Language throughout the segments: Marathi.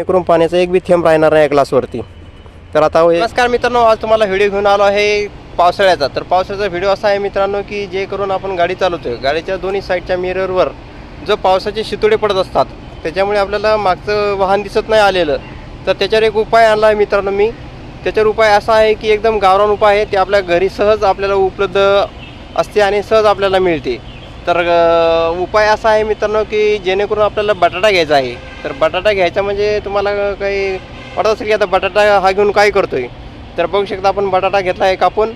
जेणेकरून पाण्याचा एक बी थेंब राहणार नाही ग्लासवरती तर आता नमस्कार मित्रांनो आज तुम्हाला व्हिडिओ घेऊन आलो आहे पावसाळ्याचा. तर पावसाळ्याचा व्हिडिओ असा आहे मित्रांनो की जे करून आपण गाडी चालवतोय. गाडीच्या दोन्ही साईडच्या मिररवर जो पावसाचे शितोडे पडत असतात त्याच्यामुळे आपल्याला मागचं वाहन दिसत नाही आलेलं. तर त्याच्यावर एक उपाय आणला आहे मित्रांनो मी. त्याच्यावर उपाय असा आहे की एकदम गावरान उपाय आहे. ते आपल्या घरी सहज आपल्याला उपलब्ध असते आणि सहज आपल्याला मिळते. तर उपाय असा आहे मित्रांनो की जेणेकरून आपल्याला बटाटा घ्यायचा आहे. तर बटाटा घ्यायचा म्हणजे तुम्हाला काही वाटत असेल की आता बटाटा हा घेऊन काय करतोय? तर बघू शकता आपण बटाटा घेतला आहे कापून.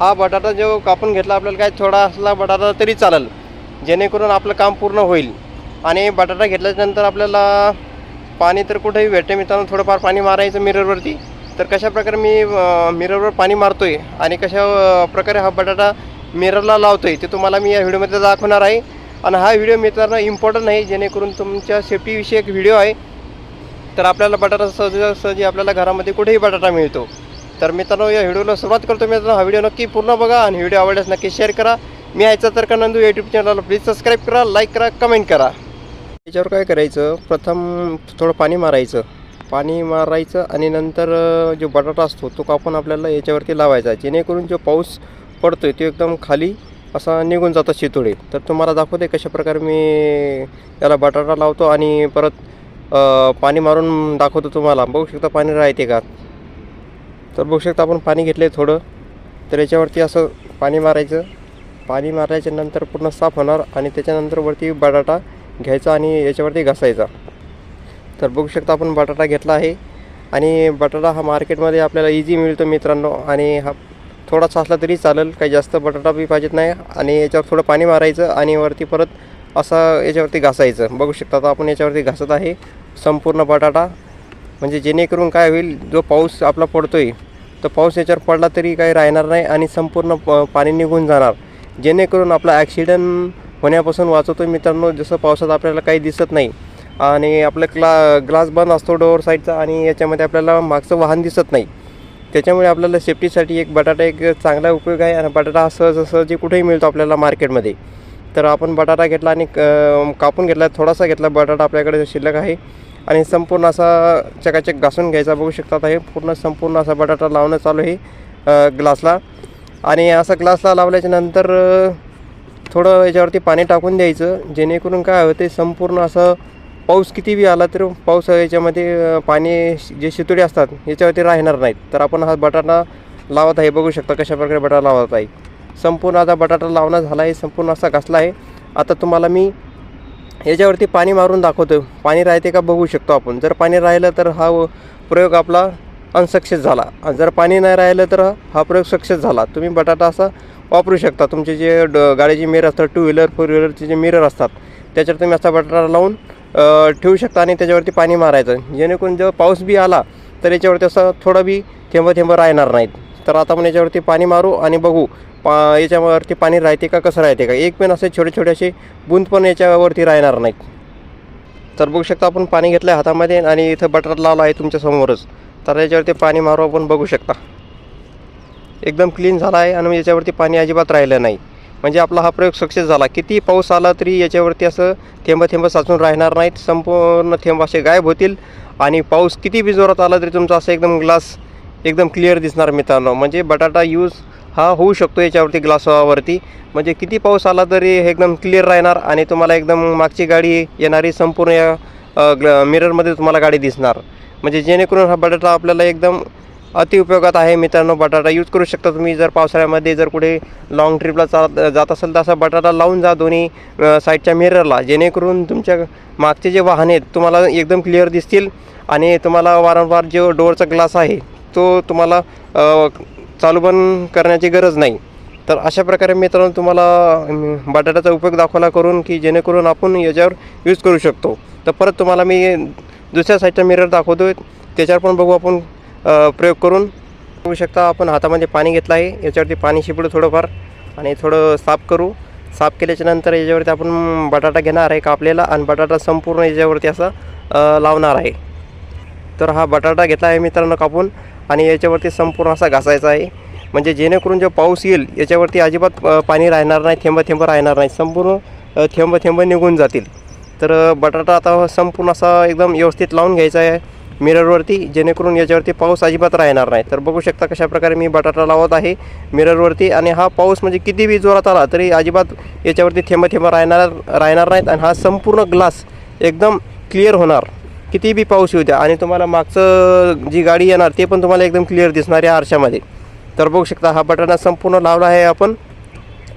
हा बटाटा जो कापून घेतला आपल्याला काय थोडा असला बटाटा तरी चालेल जेणेकरून आपलं काम पूर्ण होईल. आणि बटाटा घेतल्याच्यानंतर आपल्याला पाणी तर कुठेही भेटते मित्रांनो थोडंफार पाणी मारायचं मिररवरती. तर कशा प्रकारे मी मिररवर पाणी मारतो आहे आणि कशा प्रकारे हा बटाटा मिररला लावतो आहे ते तुम्हाला मी या व्हिडिओमध्ये दाखवणार आहे. आणि हा व्हिडिओ मित्रांनो इम्पॉर्टंट आहे जेणेकरून तुमच्या सेफ्टीविषयी एक व्हिडिओ आहे. तर आपल्याला बटाटा सहजासहजी आपल्याला घरामध्ये कुठेही बटाटा मिळतो. तर मित्रांनो या व्हिडिओला सुरुवात करतो मित्रांनो. हा व्हिडिओ नक्की पूर्ण बघा आणि व्हिडिओ आवडल्यास नक्की शेअर करा. मी यायचा तर का नंदू यूट्यूब चॅनलला प्लीज सबस्क्राईब करा लाईक करा कमेंट करा. याच्यावर काय करायचं? प्रथम थोडं पाणी मारायचं. पाणी मारायचं आणि नंतर जो बटाटा असतो तो कापून आपल्याला याच्यावरती लावायचा. जेणेकरून जो पाऊस पडतो आहे तो एकदम खाली असा निघून जातो शितोडे तर तुम्हाला दाखवते कशा प्रकारे मी याला बटाटा लावतो आणि परत पाणी मारून दाखवतो तुम्हाला. बघू शकता पाणी राहते का? तर बघू शकता आपण पाणी घेतलं आहे थोडं. तर याच्यावरती असं पाणी मारायचं. पाणी मारायच्या नंतर पूर्ण साफ होणार आणि त्याच्यानंतर वरती बटाटा घ्यायचा आणि याच्यावरती घासायचा. तर बघू शकता आपण बटाटा घेतला आहे. आणि बटाटा हा मार्केटमध्ये आपल्याला इझी मिळतो मित्रांनो. आणि हा थोडासा असला तरी चालेल काही जास्त बटाटा बी पाहिजेत नाही. आणि याच्यावर थोडं पाणी मारायचं आणि वरती परत असं याच्यावरती घासायचं. बघू शकता आता आपण याच्यावरती घासत आहे संपूर्ण बटाटा. म्हणजे जेणेकरून काय होईल जो पाऊस आपला पडतो आहे तो पाऊस याच्यावर पडला तरी काही राहणार नाही आणि संपूर्ण प पाणी निघून जाणार. जेणेकरून आपला ॲक्सिडेंट होण्यापासून वाचवतो मित्रांनो जसं पावसात आपल्याला काही दिसत नाही. आणि आपलं क्ला ग्लास बंद असतो डोअर साईडचा आणि याच्यामध्ये आपल्याला मागचं वाहन दिसत नाही. त्याच्यामुळे आपल्याला सेफ्टीसाठी एक बटाटा एक चांगला उपयोग आहे. आणि बटाटा हा सहज सहजी कुठेही मिळतो आपल्याला मार्केटमध्ये तर आपण बटाटा घेतला आणि कापून घेतला थोडासा घेतला बटाटा आपल्याकडे शिल्लक आहे. आणि संपूर्ण असा चकाचक घासून घ्यायचा. बघू शकतात आहे पूर्ण संपूर्ण असा बटाटा लावणं चालू आहे ग्लासला आणि असा ग्लासला लावल्याच्या नंतर थोडं याच्यावरती पाणी टाकून द्यायचं. जेणेकरून काय होते संपूर्ण असं पाऊस किती बी आला तर पाऊस याच्यामध्ये पाणी जे शितोडे असतात याच्यावरती राहणार नाहीत. तर आपण हा बटाटा लावत आहे. बघू शकता कशा प्रकारे बटाटा लावत आहे. संपूर्ण आता बटाटा लावणं झाला आहे. संपूर्ण असा घासला आहे. आता तुम्हाला मी याच्यावरती पाणी मारून दाखवतो. पाणी राहते का बघू शकतो आपण. जर पाणी राहिलं तर हा प्रयोग आपला अनसक्सेस झाला. आणि जर पाणी नाही राहिलं तर हा प्रयोग सक्सेस झाला. तुम्ही बटाटा असा वापरू शकता. तुमचे जे ड गाडीचे मिरर असतात टू व्हीलर फोर व्हीलरचे जे मिरर असतात त्याच्यावर तुम्ही असा बटाटा लावून ठेवू शकता आणि त्याच्यावरती पाणी मारायचं. जेणेकरून जेव्हा पाऊस बी आला तर याच्यावरती असं थोडं बी थेंब थेंब राहणार नाहीत. तर आता आपण याच्यावरती पाणी मारू आणि बघू पा याच्यावरती पाणी राहते का कसं राहते का? एक पेन असे छोटे छोटे असे बूंद पण याच्यावरती राहणार नाहीत. तर बघू शकता आपण पाणी घेतलं आहे हातामध्ये आणि इथं बटर लावला आहे तुमच्यासमोरच तर याच्यावरती पाणी मारू आपण बघू शकता. एकदम क्लीन झाला आहे आणि याच्यावरती पाणी अजिबात राहिलं नाही. म्हणजे आपला हा प्रयोग सक्सेस झाला. किती पाऊस आला तरी याच्यावरती असं थेंब थेंब साचून राहणार नाहीत. संपूर्ण थेंब असे गायब होतील. आणि पाऊस किती बी जोरात आला तरी तुमचा असं एकदम ग्लास एकदम क्लिअर दिसणार मित्रांनो. म्हणजे बटाटा यूज हा होऊ शकतो याच्यावरती ग्लासवरती. म्हणजे किती पाऊस आला तरी हे एकदम क्लिअर राहणार आणि तुम्हाला एकदम मागची गाडी येणारी संपूर्ण या ग्ल मिररमध्ये तुम्हाला गाडी दिसणार. म्हणजे जेणेकरून हा बटाटा आपल्याला एकदम अतिउपयोगात आहे. मित्रांनो बटाटा यूज करू शकता तुम्ही. जर पावसाळ्यामध्ये जर कुठे लाँग ट्रिपला चालत जात असेल तर असा बटाटा लावून जा दोन्ही साईडच्या मिररला जेणेकरून तुमच्या मागचे जे वाहन आहेत तुम्हाला एकदम क्लिअर दिसतील आणि तुम्हाला वारंवार जो डोअरचा ग्लास आहे तो तुम्हाला चालू बंद करण्याची गरज नाही. तर अशा प्रकारे मित्रांनो तुम्हाला बटाट्याचा उपयोग दाखवला करून की जेणेकरून आपण याच्यावर यूज करू शकतो. तर परत तुम्हाला मी दुसऱ्या साईडचा मिरर दाखवतो त्याच्यावर पण बघू आपण प्रयोग करून बघू शकता. आपण हातामध्ये पाणी घेतलं आहे. याच्यावरती पाणी शिपडू थोडंफार आणि थोडं साफ करू. साफ केल्याच्यानंतर याच्यावरती आपण बटाटा घेणार आहे कापलेला आणि बटाटा संपूर्ण याच्यावरती असा लावणार आहे. तर हा बटाटा घेतला आहे मित्रांनो कापून आणि याच्यावरती संपूर्ण असा घासायचा आहे. म्हणजे जेणेकरून जो पाऊस येईल याच्यावरती अजिबात पाणी राहणार नाही थेंब थेंब राहणार नाही. संपूर्ण थेंब थेंब निघून जातील. तर बटाटा आता संपूर्ण असा एकदम व्यवस्थित लावून घ्यायचा आहे. मिररवरती जेणेकरून याच्यावरती पाऊस अजिबात राहणार नाही. तर बघू शकता कशा प्रकारे मी बटाटा लावत आहे मिररवरती. आणि हा पाऊस म्हणजे किती बी जोरात आला तरी अजिबात याच्यावरती थेंब थेंब राहणार राहणार नाहीत. आणि हा संपूर्ण ग्लास एकदम क्लिअर होणार. किती बी पाऊस येऊ द्या. आणि तुम्हाला मागचं जी गाडी येणार ते पण तुम्हाला एकदम क्लिअर दिसणार या आरशामध्ये. तर बघू शकता हा बटाटा संपूर्ण लावला आहे आपण.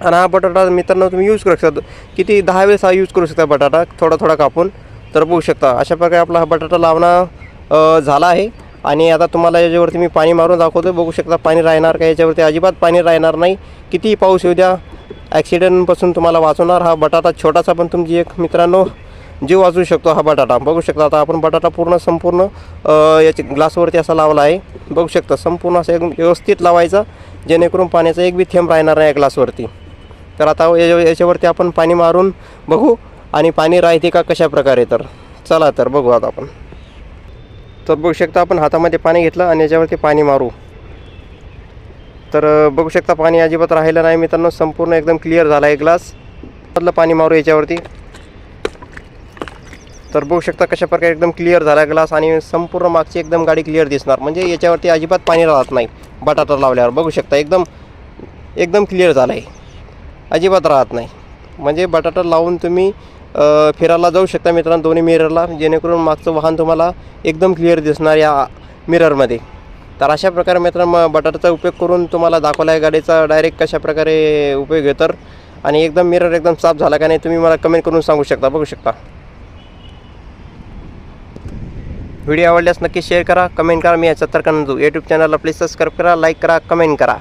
आणि हा बटाटा मित्रांनो तुम्ही यूज करू शकता. किती दहा वेळेस हा यूज करू शकता बटाटा. थोडा थोडा कापून. तर बघू शकता अशा प्रकारे आपला हा बटाटा लावणं झाला आहे. आणि आता तुम्हाला याच्यावरती मी पाणी मारून दाखवतो बघू शकता पाणी राहणार का? याच्यावरती अजिबात पाणी राहणार नाही. कितीही पाऊस येऊ द्या ॲक्सिडेंटपासून तुम्हाला वाचवणार. हा बटाटा छोटासा पण तुमची एक मित्रांनो जीव वाचवू शकतो हा बटाटा. बघू शकता आता आपण बटाटा पूर्ण संपूर्ण अ, याच्या ग्लासवरती असा लावला आहे. बघू शकता संपूर्ण असं एकदम व्यवस्थित लावायचा जेणेकरून पाण्याचा एक बी थेंब राहणार नाही ग्लासवरती. तर आता याच्यावरती आपण पाणी मारून बघू. आणि पाणी राहते का? कशा प्रकारे तर चला तर बघू आता आपण. तर बघू शकता आपण हातामध्ये पाणी घेतलं आणि याच्यावरती पाणी मारू. तर बघू शकता पाणी अजिबात राहिलं नाही मित्रांनो संपूर्ण एकदम क्लिअर झाला आहे ग्लास मधलं पाणी मारू याच्यावरती. तर बघू शकता कशा प्रकारे एकदम क्लिअर झाला ग्लास आणि संपूर्ण मागची एकदम गाडी क्लिअर दिसणार. म्हणजे याच्यावरती अजिबात पाणी राहत नाही बटाटा लावल्यावर. बघू शकता एकदम एकदम क्लिअर झालं आहे अजिबात राहत नाही. म्हणजे बटाटा लावून तुम्ही फिरायला जाऊ शकता मित्रांनो दोन्ही मिररला जेणेकरून मागचं वाहन तुम्हाला एकदम क्लिअर दिसणार या मिररमध्ये तर अशा प्रकारे मित्रांनो बटाटाचा उपयोग करून तुम्हाला दाखवला आहे गाडीचा डायरेक्ट कशा प्रकारे उपयोग आहे तर. आणि एकदम मिरर एकदम साफ झाला का नाही तुम्ही मला कमेंट करून सांगू शकता बघू शकता. व्हिडिओ आवडल्यास नक्की शेअर करा कमेंट करा. मी याचा तर यूट्यूब चॅनलला प्लीज सबस्क्राईब करा लाईक करा कमेंट करा.